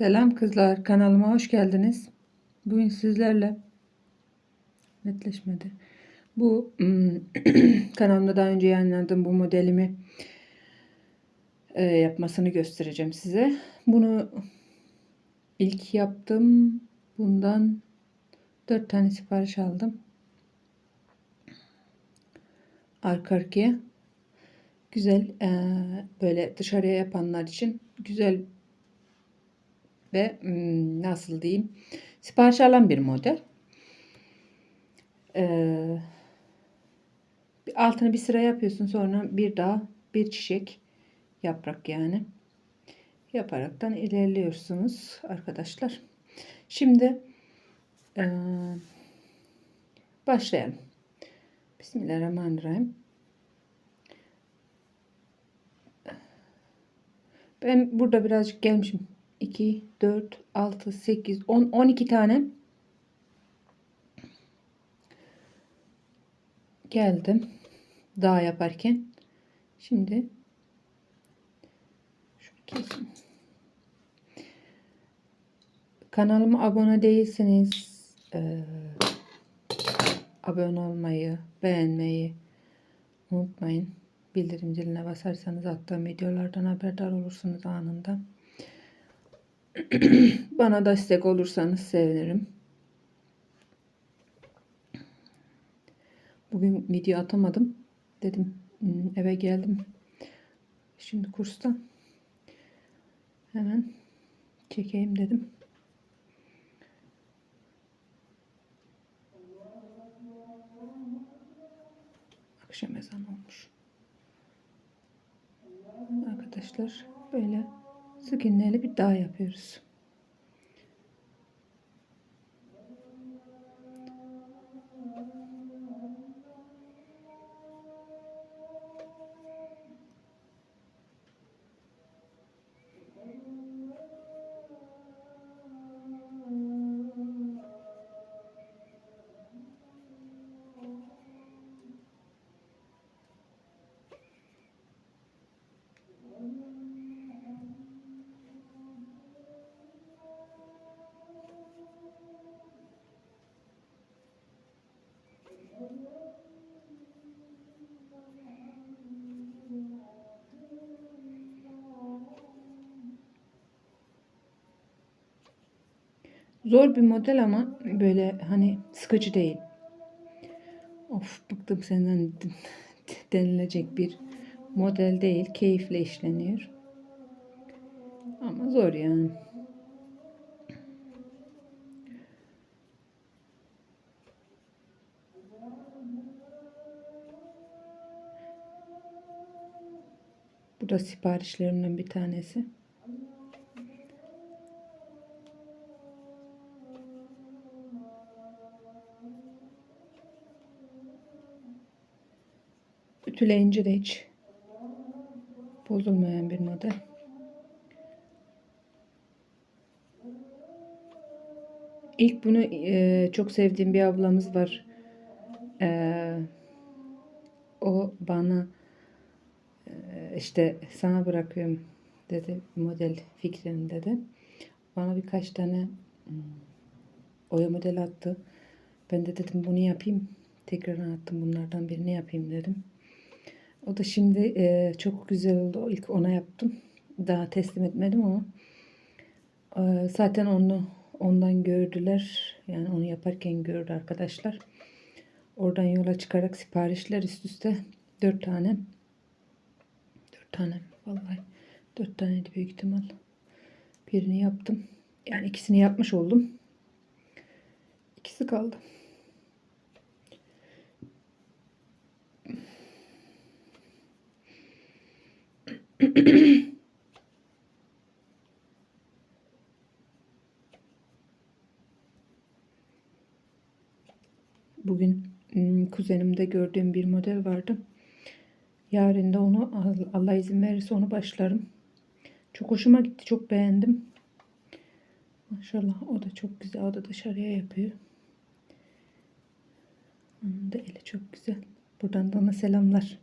Selam kızlar, kanalıma hoş geldiniz. Bugün sizlerle netleşmedi. Bu hmm, kanalımda daha önce yayınladığım bu modelimi e, yapmasını göstereceğim size. Bunu ilk yaptım. Bundan 4 tane sipariş aldım. Arka arkaya. Güzel e, böyle dışarıya yapanlar için güzel ve nasıl diyeyim sipariş alan bir model. Ee, altını bir sıra yapıyorsun sonra bir daha bir çiçek yaprak yani yaparaktan ilerliyorsunuz arkadaşlar. Şimdi başlayalım. Bismillahirrahmanirrahim. Ben burada birazcık gelmişim 2, 4, 6, 8, 10, 12 tane geldim daha yaparken. Şimdi kesin. Kanalıma abone değilseniz e, abone olmayı, beğenmeyi unutmayın. Bildirim ziline basarsanız attığım videolardan haberdar olursunuz anında. Bana destek olursanız sevinirim. Bugün video atamadım. Dedim hmm, eve geldim. Şimdi kurstan. Hemen çekeyim dedim. Akşam ezan olmuş. Arkadaşlar böyle Sık iğneyle bir daha yapıyoruz. Zor bir model ama böyle hani sıkıcı değil. Of bıktım senden denilecek bir model değil. Keyifle işleniyor. Ama zor yani. Bu da siparişlerimden bir tanesi. Ütüleyince de hiç bozulmayan bir model. İlk bunu e, çok sevdiğim bir ablamız var. E, o bana e, işte sana bırakıyorum dedi model fikrini dedi. Bana birkaç tane hmm, oya model attı. Ben de dedim bunu yapayım. Tekrar attım bunlardan birini yapayım dedim. O da şimdi e, çok güzel oldu. İlk ona yaptım. Daha teslim etmedim ama e, zaten onu ondan gördüler. Yani onu yaparken gördü arkadaşlar. Oradan yola çıkarak siparişler üst üste dört tane. Dört tane vallahi. Dört tane büyük ihtimal. Birini yaptım. Yani ikisini yapmış oldum. İkisi kaldı. Bugün hmm, kuzenimde gördüğüm bir model vardı. Yarın da onu Allah izin verirse onu başlarım. Çok hoşuma gitti. Çok beğendim. Maşallah o da çok güzel. O da dışarıya yapıyor. Onun da eli çok güzel. Buradan da ona selamlar.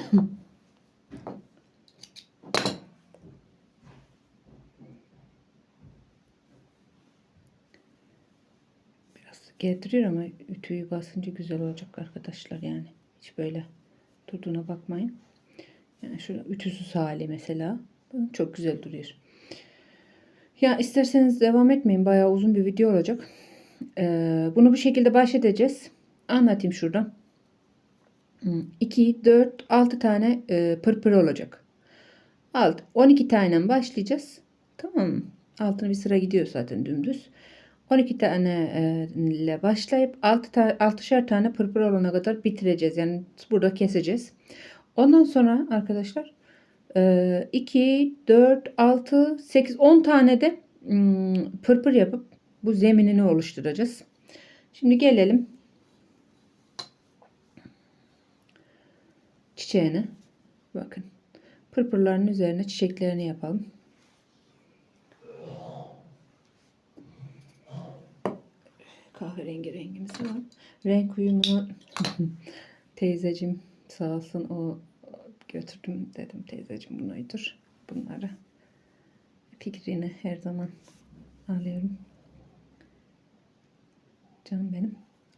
Biraz gezdiriyor ama ütüyü basınca güzel olacak arkadaşlar yani. Hiç böyle durduğuna bakmayın. Yani şöyle ütüsüz hali mesela. Çok güzel duruyor. Ya isterseniz devam etmeyin. Bayağı uzun bir video olacak. Ee, bunu bu şekilde bahsedeceğiz. Anlatayım şuradan. 2, 4, 6 tane e, pırpır olacak. Alt, 12 tane başlayacağız. Tamam mı? Altına bir sıra gidiyor zaten dümdüz. 12 tane e, ile başlayıp 6 ta 6'şer tane pırpır olana kadar bitireceğiz. Yani burada keseceğiz. Ondan sonra arkadaşlar e, 2, 4, 6, 8, 10 tane de hmm, pırpır yapıp bu zeminini oluşturacağız. Şimdi gelelim çiçeğine. Bakın. Pırpırların üzerine çiçeklerini yapalım. Kahverengi rengimiz var. Renk uyumunu teyzecim sağ olsun o götürdüm dedim teyzecim bunu uydur bunları. Fikrini her zaman alıyorum. Canım benim.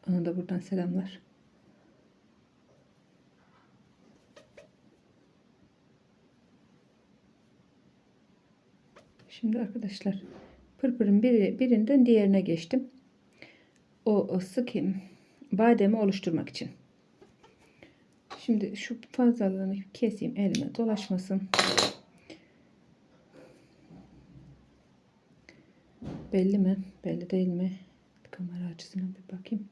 Ona da buradan selamlar. Şimdi arkadaşlar pırpırın biri, birinden diğerine geçtim. O, o sıkayım bademi oluşturmak için. Şimdi şu fazlalığını keseyim elime dolaşmasın. Belli mi? Belli değil mi? Kamera açısına bir bakayım.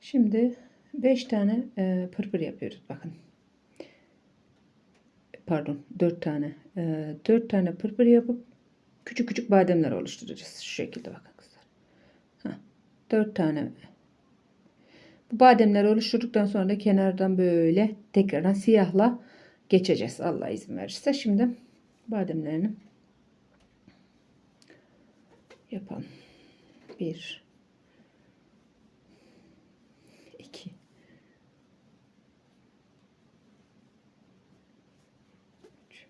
Şimdi 5 tane e, pırpır yapıyoruz. Bakın. Pardon 4 tane. E, 4 tane pırpır yapıp küçük küçük bademler oluşturacağız. Şu şekilde bakın kızlar. Heh, 4 tane. Bu bademleri oluşturduktan sonra da kenardan böyle tekrardan siyahla geçeceğiz. Allah izin verirse. Şimdi bademlerini yapalım. 1 2 3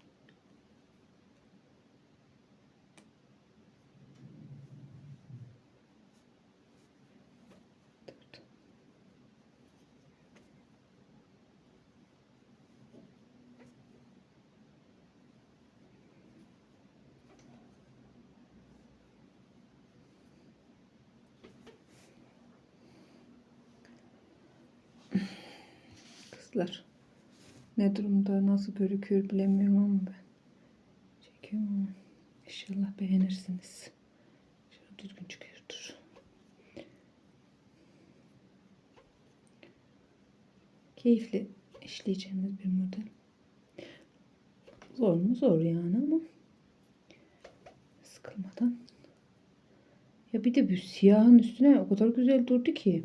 4 Kızlar ne durumda nasıl görüküyor bilemiyorum ama ben çekiyorum ama inşallah beğenirsiniz. Şöyle düzgün çıkıyordur. Keyifli işleyeceğimiz bir model. Zor mu zor yani ama sıkılmadan. Ya bir de bu siyahın üstüne o kadar güzel durdu ki.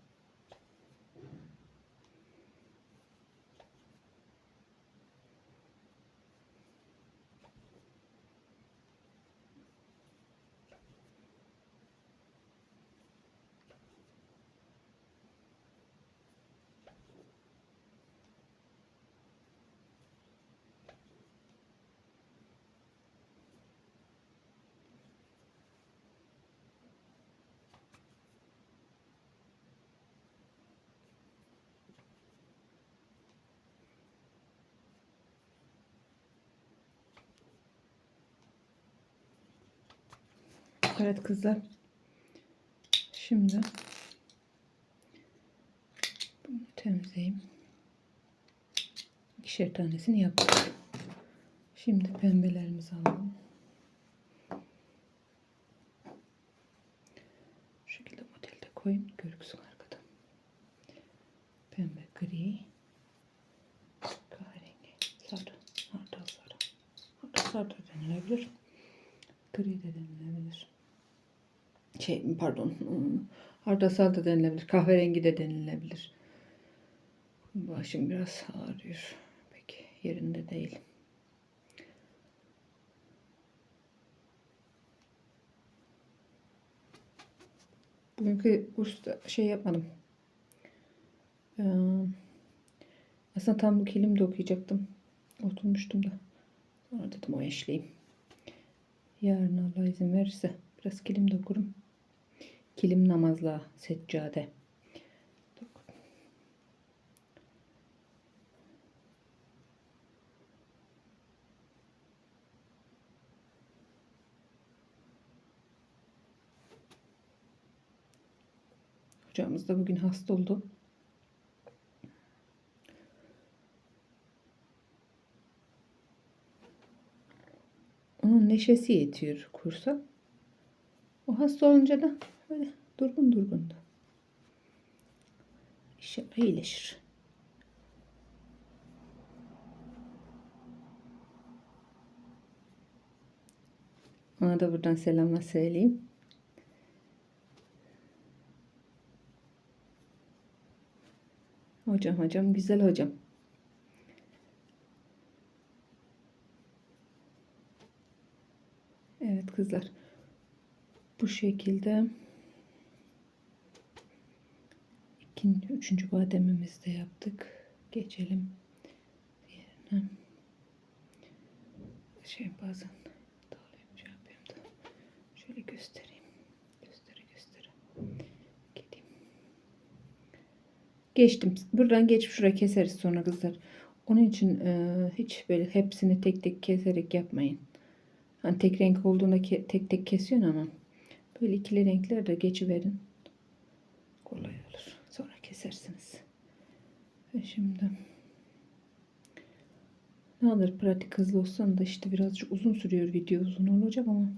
Evet kızlar. Şimdi bunu temizleyeyim. İkişer tanesini yaptık. Şimdi pembelerimizi alalım. Şu şekilde modelde koyayım görüksün arkadan. Pembe, gri, kahverengi, sarı, hardal sarı. Hardal sarı da denilebilir. Gri de denilebilir. Şey pardon. hmm, Hardasal da denilebilir. Kahverengi de denilebilir. Başım biraz ağrıyor. Peki yerinde değil. Bugünkü kursta şey yapmadım. Ee, aslında tam kilim de okuyacaktım. Oturmuştum da. Sonra dedim o eşleyeyim. Yarın Allah izin verirse biraz kilim de okurum. Kilim namazla seccade. Hocamız da bugün hasta oldu. Onun neşesi yetiyor kursa. O hasta olunca da böyle durgun durgun. İnşallah iyileşir. Ona da buradan selamlar söyleyeyim. Hocam hocam güzel hocam. Evet kızlar. Bu şekilde ikinci, üçüncü bademimizi de yaptık. Geçelim diğerine. Şey bazen dağılıyorum, şey da. Şöyle göstereyim. Göstere göstere. Gideyim. Geçtim. Buradan geçip şuraya keseriz sonra kızlar. Onun için e, hiç böyle hepsini tek tek keserek yapmayın. Hani tek renk olduğunda ke- tek tek kesiyorsun ama böyle ikili renkler de geçiverin. Kolay olur. Kesersiniz. Ve şimdi ne alır pratik hızlı olsan da işte birazcık uzun sürüyor video uzun olacak ama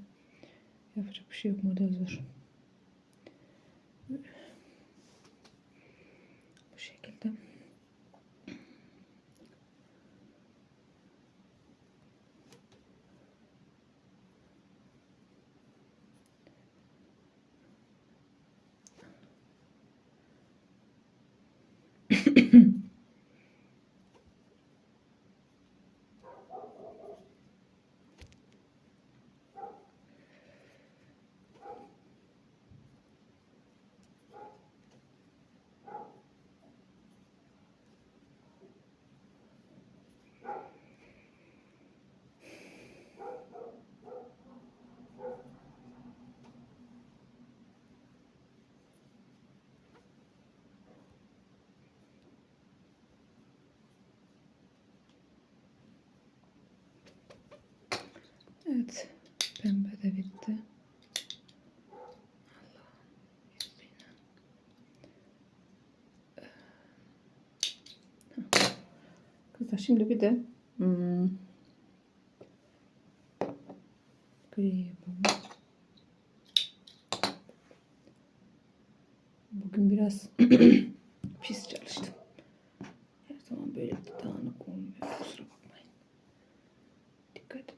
yapacak bir şey yok model zor. Bu şekilde. Evet. Pembe de bitti. Kızlar şimdi bir de hmm, gri yapalım. Bugün biraz pis çalıştım. Her zaman böyle dağınık olmuyor. Kusura bakmayın. Dikkat.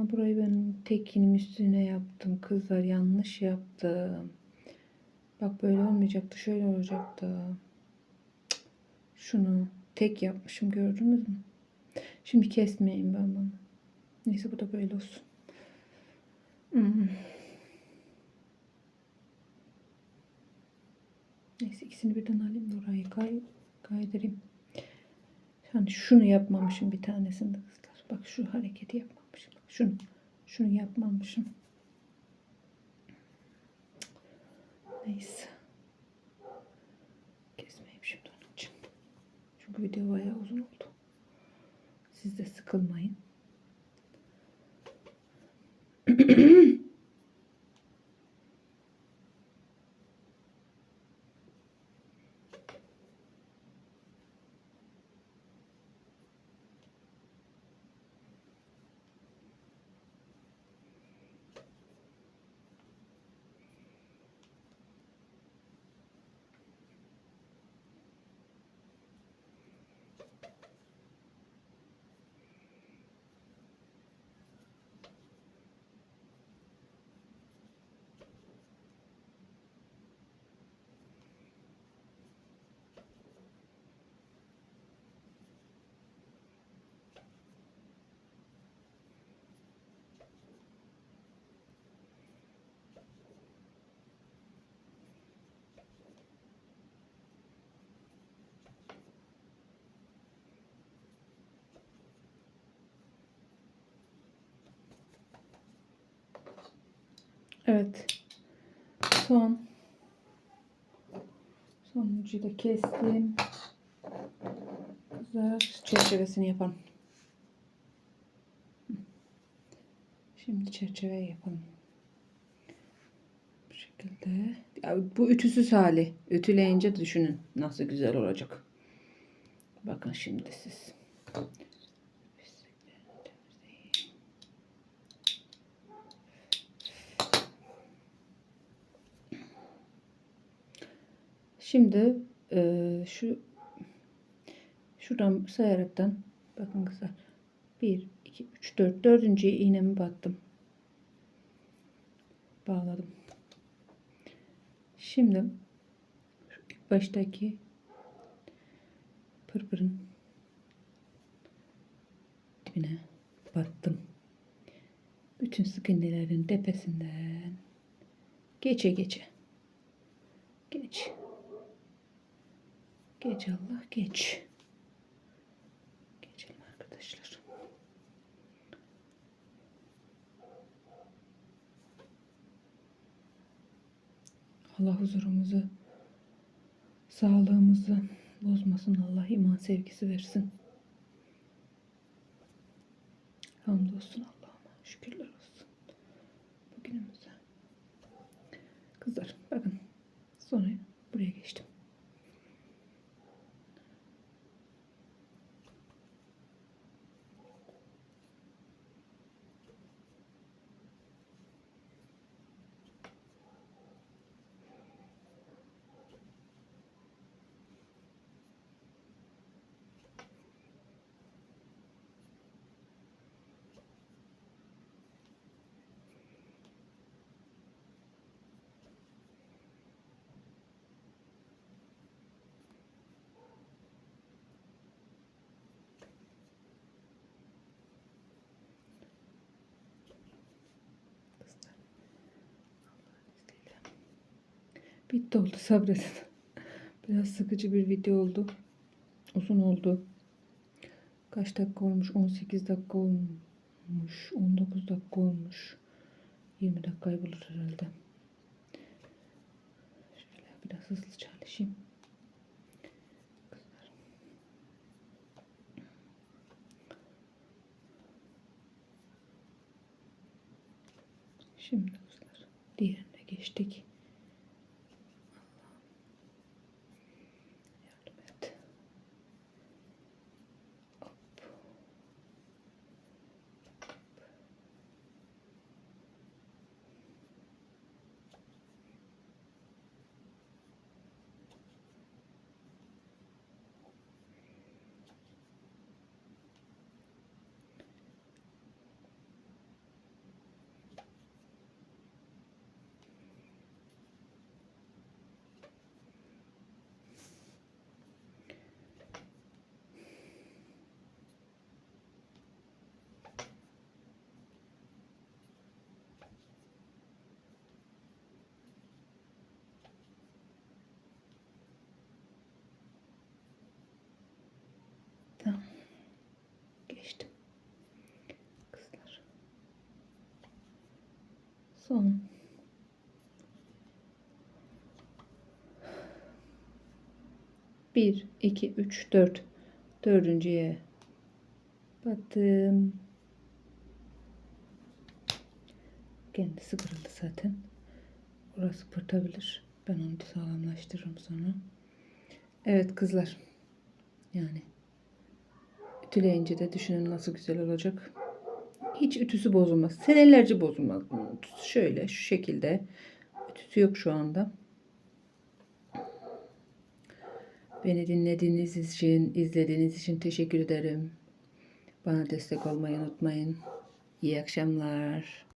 Burayı ben tekinin üstüne yaptım. Kızlar yanlış yaptım. Bak böyle olmayacaktı. Şöyle olacaktı. Şunu tek yapmışım gördünüz mü? Şimdi kesmeyeyim ben bunu. Neyse bu da böyle olsun. Hmm. Neyse ikisini birden alayım da orayı kay kaydırayım. Yani şunu yapmamışım bir tanesinde kızlar. Bak şu hareketi yapmamışım. Şunu. Şunu yapmamışım. Neyse. Kesmeyeyim şimdi onun için. Çünkü video bayağı uzun oldu. Siz de sıkılmayın. Evet. Son. Sonuncuyu da kestim. Kızlar çerçevesini yapalım. Şimdi çerçeve yapalım. Bu şekilde. Ya bu ütüsüz hali. Ütüleyince düşünün nasıl güzel olacak. Bakın şimdi siz. Şimdi eee, şu şuradan sayaraktan bakın kızlar 1 2 3 4 dördüncü iğnemi battım. Bağladım. Şimdi ilk baştaki pırpırın dibine battım. Bütün sık iğnelerin tepesinden geçe geçe geç geç Allah geç geçelim arkadaşlar. Allah huzurumuzu, sağlığımızı bozmasın. Allah iman sevgisi versin. Hamdolsun Allah'ıma. Şükürler olsun. Bugünümüze. Kızlar bakın. Sonra buraya geçtim. Bitti oldu sabredin. Biraz sıkıcı bir video oldu. Uzun oldu. Kaç dakika olmuş? 18 dakika olmuş. 19 dakika olmuş. 20 dakikayı bulur herhalde. Şöyle biraz hızlı çalışayım. Şimdi kızlar diğerine geçtik. Allah'ım yardım et. Hop. Tamam. Geçtim. Kızlar. Son. Bir, iki, üç, dört. Dördüncüye battım. Kendisi kırıldı zaten. Orası pırtabilir. Ben onu sağlamlaştırırım sonra. Evet kızlar. Yani ütüleyince de düşünün nasıl güzel olacak. Hiç ütüsü bozulmaz. Senelerce bozulmaz. şöyle şu şekilde. Ütüsü yok şu anda. Beni dinlediğiniz için, izlediğiniz için teşekkür ederim. Bana destek olmayı unutmayın. İyi akşamlar.